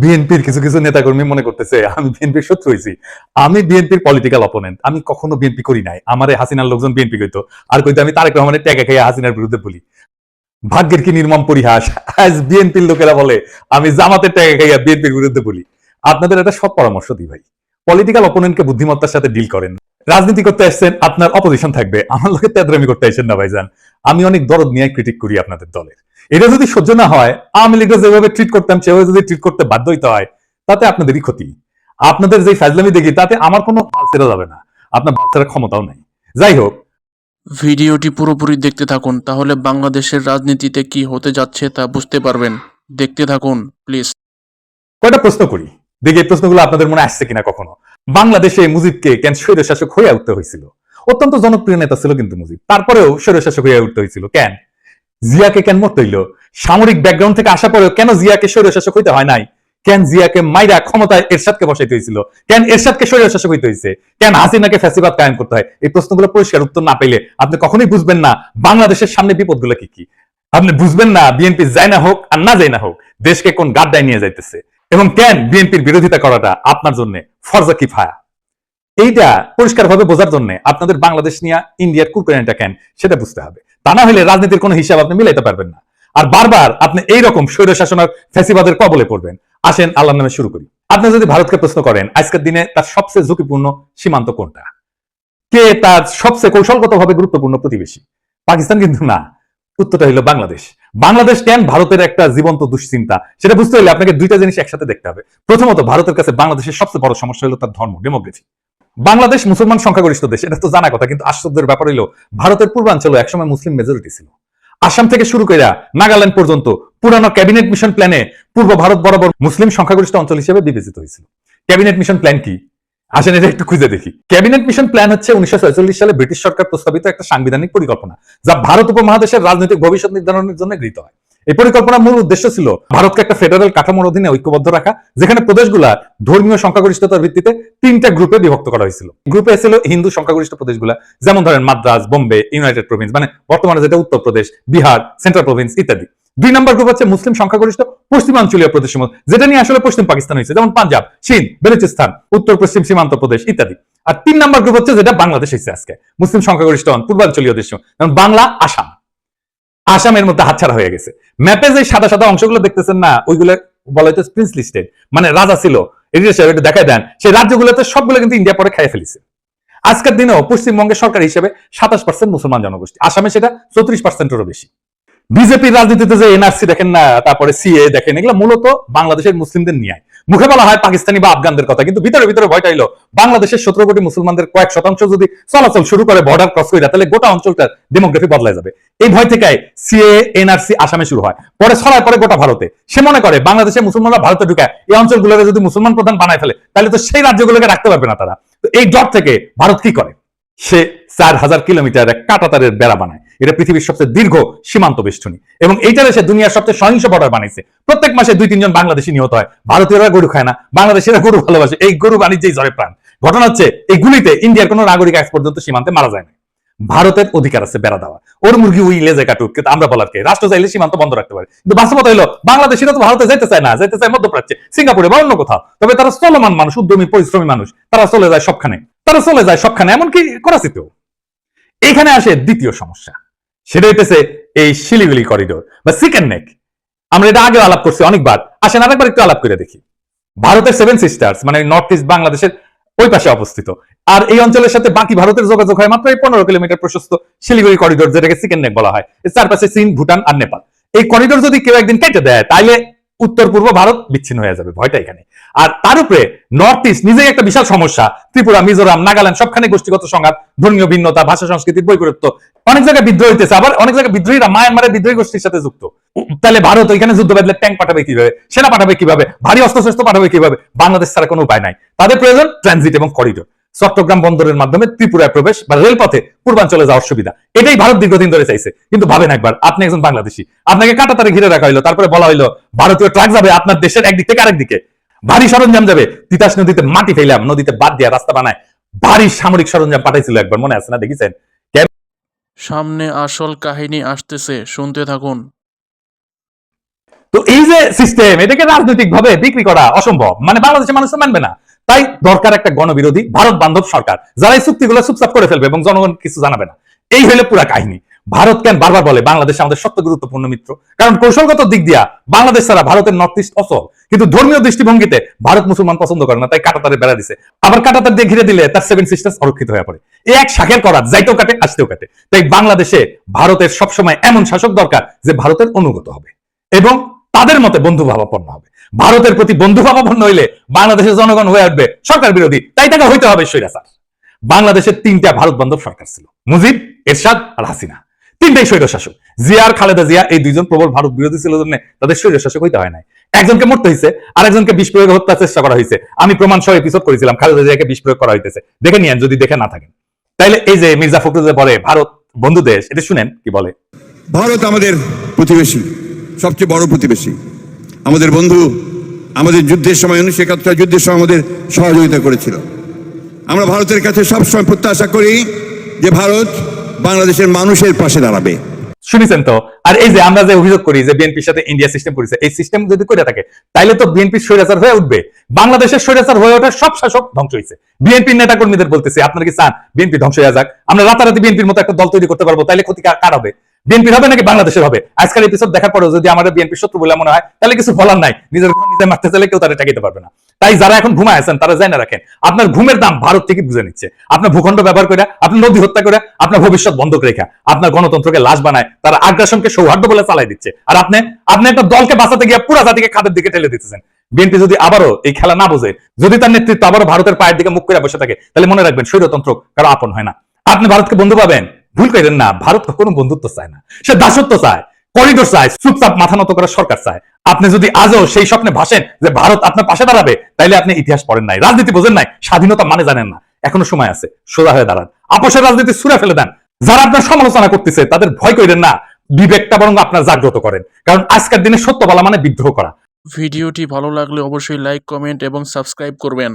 বিএনপির কিছু কিছু নেতাকর্মী মনে করতেছে, আমি বিএনপির শত্রু হয়েছি আমি বিএনপির পলিটিক্যাল অপোনেন্ট আমি কখনো বিএনপি করি নাই। আমারে হাসিনার লোকজন বিএনপি কইতো। আর কইতো আমি তারেক রহমানের ট্যাগে খাইয়া হাসিনার বিরুদ্ধে বলি। ভাগ্যের কি নির্মম পরিহাস? আজ বিএনপির লোকেরা বলে, আমি জামাতের ট্যাগে খাইয়া বিএনপির বিরুদ্ধে বলি। আপনাদের একটা সৎ পরামর্শ দিই ভাই। পলিটিক্যাল অপোনেন্টকে বুদ্ধিমত্তার সাথে ডিল করেন। রাজনীতি করতে আসছেন, আপনার অপোজিশন থাকবে। আমার লোকের তেদরামি করতে আসছেন না ভাইজান। আমি অনেক দরদ নিয়ে ক্রিটিক করি আপনাদের দলের। এটা যদি সহ্য না হয় আওয়ামী লীগরা যেভাবে ট্রিট করতাম সেভাবে যদি ট্রিট করতে বাধ্য হইতে হয় তাতে আপনাদেরই ক্ষতি। আপনাদের যে ফাজলামি দেখি তাতে আমার কোনো ছেড়ে যাবে না। আপনার বাচ্চার ক্ষমতাও নাই। যাই হোক। ভিডিওটি পুরোপুরি দেখতে থাকুন তাহলে বাংলাদেশের রাজনীতিতে কি হতে যাচ্ছে তা বুঝতে পারবেন। দেখতে থাকুন প্লিজ কয়টা প্রশ্ন করি? দেখি এই প্রশ্নগুলো আপনাদের মনে আসছে কিনা কখনো? বাংলাদেশে মুজিবকে কেন স্বৈর শাসক হয়ে উঠতে হয়েছিল অত্যন্ত জনপ্রিয় নেতা ছিল কিন্তু মুজিব। তারপরেও স্বৈর শাসক হয়ে উঠতে হয়েছিল কেন? জিয়াকে কেন মরতে হইল? সামরিক ব্যাকগ্রাউন্ড থেকে আসা পরেও কেন জিয়াকে স্বৈর শাসক হইতে হয় নাই? কেন জিয়াকে মাইরা ক্ষমতায় এরশাদকে বসাইতে হয়েছিল কেন এরশাদকে স্বৈর শাসক হইতে হয়েছে কেন হাসিনাকে ফ্যাসিবাদ কায়েম করতে হয়? এই প্রশ্নগুলো পরিষ্কার উত্তর না পেলে আপনি কখনোই বুঝবেন না বাংলাদেশের সামনে বিপদগুলো কি কি। আপনি বুঝবেন না বিএনপি যাই না হোক আর না যায় না হোক, দেশকে কোন গাড্ডায় নিয়ে যাইতেছে। এবং কেন বিএনপির বিরোধিতা করাটা আপনার জন্য ফরজা কিফায়া? এইটা পরিষ্কারভাবে বোঝার জন্য আপনাদের বাংলাদেশ নিয়ে ইন্ডিয়ার কুকুরেনটা কেন, সেটা বুঝতে হবে। তা না হলে রাজনীতির কোনো হিসাব আপনি মিলাইতে পারবেন না। আর বারবার আপনি এইরকম স্বৈর শাসনের ফ্যাসিবাদের কবলে পড়বেন। আসেন আল্লাহ নামে শুরু করি। আপনি যদি ভারতকে প্রশ্ন করেন, আজকের দিনে তার সবচেয়ে ঝুঁকিপূর্ণ সীমান্ত কোনটা? কে তার সবচেয়ে কৌশলগতভাবে গুরুত্বপূর্ণ প্রতিবেশী? পাকিস্তান কিন্তু না। উত্তরটা হলো বাংলাদেশ। বাংলাদেশ কেন ভারতের একটা জীবন্ত দুশ্চিন্তা? সেটা বুঝতে হলে আপনাকে দুইটা জিনিস একসাথে দেখতে হবে। প্রথমত, ভারতের কাছে বাংলাদেশের সবচেয়ে বড় সমস্যা হলো তার ধর্ম ডেমোগ্রাফি বাংলাদেশ মুসলমান সংখ্যাগরিষ্ঠ দেশ, এটা তো জানা কথা, কিন্তু আশ্চর্যের ব্যাপার হলো ভারতের পূর্বাঞ্চলে একসময় মুসলিম মেজরিটি ছিল। আসাম থেকে শুরু করে নাগাল্যান্ড পর্যন্ত পুরানো ক্যাবিনেট মিশন প্ল্যানে পূর্ব ভারত বরাবর মুসলিম সংখ্যাগরিষ্ঠ অঞ্চল হিসেবে বিবেচিত হয়েছিল। ক্যাবিনেট মিশন প্ল্যান কি? আসেন এটা একটু খুঁজে দেখি। ক্যাবিনেট মিশন প্ল্যান হচ্ছে উনিশশো সালে ব্রিটিশ সরকার প্রস্তাবিত একটা সাংবিধানিক পরিকল্পনা, যা ভারত উপমহাদেশের রাজনৈতিক ভবিষ্যৎ নির্ধারণের জন্য গৃহীত হয়। এই পরিকল্পনার মূল উদ্দেশ্য ছিল ভারতকে একটা ফেডারেল কাঠামোর অধীনে ঐক্যবদ্ধ রাখা, যেখানে প্রদেশগুলা ধর্মীয় সংখ্যাগরিষ্ঠতার ভিত্তিতে তিনটা গ্রুপে বিভক্ত করা হয়েছিল। গ্রুপে ছিল হিন্দু সংখ্যাগরিষ্ঠ প্রদেশগুলা, যেমন ধরেন মাদ্রাজ, বোম্বে, ইউনাইটেড প্রভিন্স মানে বর্তমানে যেটা উত্তরপ্রদেশ বিহার, সেন্ট্রাল প্রভিন্স ইত্যাদি। দুই নম্বর গ্রুপ হচ্ছে মুসলিম সংখ্যাগরিষ্ঠ পশ্চিমাঞ্চলীয় প্রদেশ যেটা নিয়ে আসলে পশ্চিম পাকিস্তান হয়েছে, যেমন পাঞ্জাব চীন বেলুচিস্তান, উত্তর পশ্চিম সীমান্ত প্রদেশ ইত্যাদি। আর তিন নম্বর গ্রুপ হচ্ছে যেটা বাংলাদেশ হয়েছে আজকে, মুসলিম সংখ্যাগরিষ্ঠ পূর্বাঞ্চলীয় দেশ যেমন বাংলা, আসাম। আসামের মধ্যে হাতছাড়া হয়ে গেছে। ম্যাপে যে সাদা সাদা অংশগুলো দেখতেছেন না, ওইগুলো বলা হয়তো প্রিন্স লিস্টেড মানে রাজা ছিল এডিটর দেখায় দেন সেই রাজ্যগুলোতে সবগুলো কিন্তু ইন্ডিয়া পরে খাইয়ে ফেলেছে। আজকের দিনেও পশ্চিমবঙ্গের সরকার হিসেবে সাতাশ পার্সেন্ট মুসলমান জনগোষ্ঠী, আসামে সেটা চৌত্রিশ পার্সেন্টেরও বেশি। বিজেপির রাজনীতিতে যে এনআরসি দেখেন না, তারপরে সিএ দেখেন, এগুলো মূলত বাংলাদেশের মুসলিমদের নিয়ে মুখে বলা হয় পাকিস্তানি বা আফগানদের কথা, কিন্তু ভিতরে ভিতরে ভয়টা হইল বাংলাদেশের সতেরো কোটি মুসলমানদের কয়েক শতাংশ যদি চলাচল শুরু করে বর্ডার ক্রস করে তাহলে গোটা অঞ্চলটার ডেমোগ্রাফি বদলায় যাবে। এই ভয় থেকে সিএ এনআরসি আসামে শুরু হয়। পরে ছড়ায় পরে গোটা ভারতে। সে মনে করে বাংলাদেশের মুসলমানরা ভারতে ঢুকায় এই অঞ্চলগুলোকে যদি মুসলমান প্রধান বানায় ফেলে, তাহলে তো সেই রাজ্যগুলোকে রাখতে পারবে না তারা। তো এই ডট থেকে ভারত কি করে? সে চার হাজার কিলোমিটার কাটাতারের বেড়া বানায়। এটা পৃথিবীর সবচেয়ে দীর্ঘ সীমান্ত বেষ্টনী। এবং এইটার এসে দুনিয়ার সবচেয়ে সহিংস বর্ডার বানাইছে প্রত্যেক মাসে দুই, তিনজন বাংলাদেশি নিহত হয়। ভারতীয়রা গরু খায় না, বাংলাদেশিরা গরু ভালোবাসে। এই গরু বাণিজ্যেই জরে প্রাণ। ঘটনা হচ্ছে, এই গুলিতে ইন্ডিয়ার কোনো নাগরিক আজ পর্যন্ত সীমান্তে মারা যায় না ভারতের অধিকার আছে বেড়া দেওয়া। ওর মুরগি উই লেজে কাটুক, কিন্তু আমরা বলার কে? রাষ্ট্র চাইলে সীমান্ত বন্ধ রাখতে পারে। কিন্তু বাস্তবতা হলো বাংলাদেশিরা তো ভারতে যেতে চায় না যেতে চায় মধ্যপ্রাচ্যে, সিঙ্গাপুরে বা অন্য কোথাও। তবে তারা চলমান মানুষ, উদ্যমী, পরিশ্রমী মানুষ। তারা চলে যায় সবখানে। তারা চলে যায় সবখানে, এমনকি করাচিতেও। এইখানে আসে দ্বিতীয় সমস্যা। সেটা হইতেছে এই শিলিগুড়ি করিডোর বা সিকেন নেক আমরা এটা আগে আলাপ করছি অনেকবার। আসেন আরেকবার একটু আলাপ করে দেখি। ভারতের সেভেন সিস্টার্স মানে নর্থ ইস্ট বাংলাদেশের ওই পাশে অবস্থিত। আর এই অঞ্চলের সাথে বাকি ভারতের যোগাযোগ হয় মাত্র পনেরো কিলোমিটার প্রশস্ত শিলিগুড়ি করিডোর যেটাকে সিকেন নেক বলা হয়। চারপাশে চীন ভুটান আর নেপাল। এই করিডোর যদি কেউ একদিন কেটে দেয়, তাইলে উত্তর পূর্ব ভারত বিচ্ছিন্ন হয়ে যাবে, ভয়টা এখানে। আর তার উপরে নর্থ ইস্ট নিজেই একটা বিশাল সমস্যা, ত্রিপুরা, মিজোরাম, নাগাল্যান্ড, সবখানে গোষ্ঠীগত সংঘাত, ধর্মীয় ভিন্নতা, ভাষা, সংস্কৃতির বৈপরীত্য। অনেক জায়গায় বিদ্রোহ হইতেছে, আবার অনেক জায়গায় বিদ্রোহীরা মায়ানমারের বিদ্রোহী গোষ্ঠীর সাথে যুক্ত। তাহলে ভারত ওইখানে যুদ্ধ বাদলে ট্যাঙ্ক পাঠাবে কীভাবে? সেনা পাঠাবে কীভাবে? ভারী অস্ত্রশস্ত্র পাঠাবে কীভাবে? বাংলাদেশ ছাড়া কোনো উপায় নাই। তাদের প্রয়োজন ট্রানজিট এবং করিডোর চট্টগ্রাম বন্দরের মাধ্যমে ত্রিপুরায় প্রবেশ বা রেলপথে পূর্বাঞ্চলে যাওয়ার সুবিধা। এটাই ভারত দীর্ঘদিন ধরে চাইছে। কিন্তু ভাবেন একবার আপনি একজন বাংলাদেশি। আপনাকে কাটাতারে ঘিরে রাখা হইল তারপরে বলা হইল ভারতীয় ট্রাক যাবে আপনার দেশের একদিক থেকে আরেক দিকে। ভারী সরঞ্জাম যাবে তিতাস নদীতে মাটি ফেলাম নদীতে বাদ দিয়া রাস্তা বানায়। ভারী সামরিক সরঞ্জাম পাঠাইছিল একবার মনে আছে না? দেখেছেন? সামনে আসল কাহিনী আসতেছে শুনতে থাকুন। তো এই যে সিস্টেম এটাকে রাজনৈতিক ভাবে বিক্রি করা অসম্ভব। মানে বাংলাদেশের মানুষ তো মানবে না। তাই দরকার একটা গণবিরোধী ভারত বান্ধব সরকার, যারা এই চুক্তিগুলো চুপচাপ করে ফেলবে এবং জনগণ কিছু জানাবে না। এই হলো পুরা কাহিনী। ভারত কেন বারবার বলে বাংলাদেশ আমাদের সবচেয়ে গুরুত্বপূর্ণ মিত্র? কারণ কৌশলগত দিক দিয়া বাংলাদেশ ছাড়া ভারতের নর্থ ইস্ট অচল। কিন্তু ধর্মীয় দৃষ্টিভঙ্গিতে ভারত মুসলমান পছন্দ করে না, তাই কাটাতারে বেড়া দিছে। আবার কাটাতার দিয়ে ঘিরে দিলে তার সেভেন সিস্টার্স অরক্ষিত হয়ে পড়ে। এই এক শাখের করা, যাইতেও কাটে, আসতেও কাটে। তাই বাংলাদেশে ভারতের সবসময় এমন শাসক দরকার যে ভারতের অনুগত হবে এবং তাদের মতে বন্ধু ভাবাপন্ন হবে। ভারতের প্রতি বন্ধু ভাবাপন্ন হইলে বাংলাদেশের জনগণ হয়ে উঠবে সরকার বিরোধী। তাই তাকে হইতে হবে স্বৈরাচার। বাংলাদেশের তিনটা ভারত বান্ধব সরকার ছিল, মুজিব, এরশাদ আর হাসিনা। তিনটাই স্বৈর শাসক জিয়া আর খালেদা জিয়া এই দুইজন প্রবল ভারত বিরোধী ছিল জন্য তাদের স্বৈর শাসক হইতে হয় নাই। একজনকে মরতে হয়েছে আর একজনকে বিষ হত্যার চেষ্টা করা হয়েছে আমি প্রমাণ সহ এপিসোড করেছিলাম, খালেদা জিয়াকে বিষ করা হইতেছে। দেখে নিয়েন, যদি দেখে না থাকেন। তাইলে এই যে মির্জা ফখরুল বলে ভারত বন্ধু দেশ, এটা শুনেন কি বলে? ভারত আমাদের প্রতিবেশী, সবচেয়ে বড় প্রতিবেশী। আমাদের বন্ধু, আমাদের যুদ্ধের সময়, উনিশশো একাত্তর যুদ্ধের সময় আমাদের সহযোগিতা করেছিল। আমরা ভারতের কাছে সবসময় প্রত্যাশা করি যে ভারত বাংলাদেশের মানুষের পাশে দাঁড়াবে। শুনেছেন তো? আর এই যে আমরা যে অভিযোগ করি যে বিএনপির সাথে ইন্ডিয়া সিস্টেম করেছে, এই সিস্টেম যদি করে থাকে, তাইলে তো বিএনপি স্বৈরাচার হয়ে উঠবে। বাংলাদেশের স্বৈরাচার হয়ে ওঠার সব শাসক ধ্বংস হয়েছে। বিএনপির নেতা কর্মীদের বলতেছে, আপনারা কি চান? বিএনপি ধ্বংস হয়ে যাক। আমরা রাতারাতি বিএনপির মতো একটা দল তৈরি করতে পারব, তাইলে ক্ষতি কার কার হবে? বিএনপির হবে নাকি বাংলাদেশের হবে? আজকাল এপিসোড দেখার পরেও যদি আমাদের বিএনপি শত্রু বলে মনে হয়, তাহলে কিছু বলার নাই। নিজের নিজে মারতে চাইলে কেউ তারা ঠেকাইতে পারবে না। তাই যারা এখন ঘুমায় আছেন, তারা জানা রাখেন, আপনার ঘুমের দাম ভারত থেকে বুঝে নিচ্ছে। আপনার ভূখণ্ড ব্যবহার করে, আপনার নদী হত্যা করে, আপনার ভবিষ্যৎ বন্ধক রেখা, আপনার গণতন্ত্রকে লাশ বানায়, তারা আগ্রাসনকে সৌহার্দ্য বলে চালাই দিচ্ছে। আর আপনি আপনি একটা দলকে বাঁচাতে গিয়ে পুরা জাতিকে খাদের দিকে ঠেলে দিতেছেন। বিএনপি যদি আবারও এই খেলা না বোঝে, যদি তার নেতৃত্ব আবারও ভারতের পায়ের দিকে মুখ করে বসে থাকে, তাহলে মনে রাখবেন, স্বৈরতন্ত্র কারও আপন হয় না। আপনি ভারতকে বন্ধু পাবেন। ভুল করেন না, ভারত কখনো বন্ধুত্ব চায় না। সে দাসত্ব চায়, করিডোর চায়, চুপচাপ মাথা নত করা সরকার চায়। আপনি যদি আজও সেই স্বপ্নে ভাসেন যে ভারত আপনার পাশে দাঁড়াবে, তাইলে আপনি ইতিহাস পড়েন নাই, রাজনীতি বোঝেন নাই, স্বাধীনতা মানে জানেন না। এখনও সময় আছে, সোজা হয়ে দাঁড়ান। আপোষের রাজনীতি সুরে ফেলে দেন। যারা আপনার সমালোচনা করতেছে, তাদের ভয় করেন না, বিবেকটা বরং আপনার জাগ্রত করেন। কারণ আজকের দিনে সত্য বলা মানে বিদ্রোহ করা। ভিডিওটি ভালো লাগলে অবশ্যই লাইক কমেন্ট এবং সাবস্ক্রাইব করবেন।